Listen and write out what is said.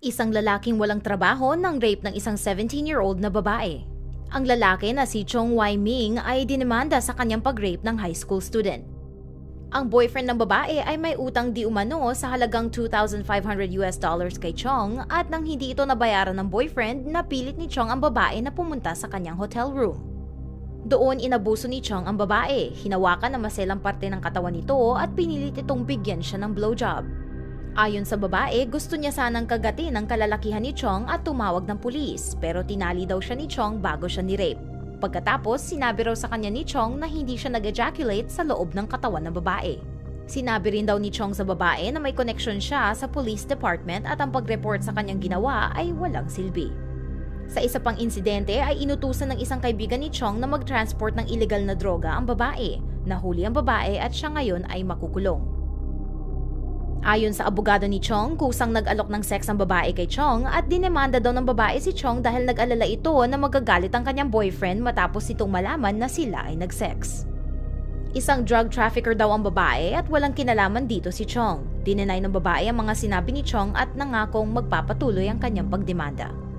Isang lalaking walang trabaho nang rape ng isang 17-year-old na babae. Ang lalaki na si Chong Wai Ming ay dinemanda sa kanyang pag-rape ng high school student. Ang boyfriend ng babae ay may utang di umano sa halagang 2,500 US dollars kay Chong at nang hindi ito nabayaran ng boyfriend, napilit ni Chong ang babae na pumunta sa kanyang hotel room. Doon inabuso ni Chong ang babae, hinawakan ang maselang parte ng katawan nito at pinilit itong bigyan siya ng blowjob. Ayon sa babae, gusto niya sanang kagatin ang kalalakihan ni Chong at tumawag ng pulis pero tinali daw siya ni Chong bago siya ni-rape. Pagkatapos, sinabi raw sa kanya ni Chong na hindi siya nag-ejaculate sa loob ng katawan ng babae. Sinabi rin daw ni Chong sa babae na may connection siya sa police department at ang pag-report sa kanyang ginawa ay walang silbi. Sa isa pang insidente ay inutusan ng isang kaibigan ni Chong na mag-transport ng illegal na droga ang babae. Nahuli ang babae at siya ngayon ay makukulong. Ayon sa abogado ni Chong, kusang nag-alok ng sex ang babae kay Chong at dinemanda daw ng babae si Chong dahil nag-alala ito na magagalit ang kanyang boyfriend matapos itong malaman na sila ay nag-sex. Isang drug trafficker daw ang babae at walang kinalaman dito si Chong. Dinenay ng babae ang mga sinabi ni Chong at nangakong magpapatuloy ang kanyang pagdemanda.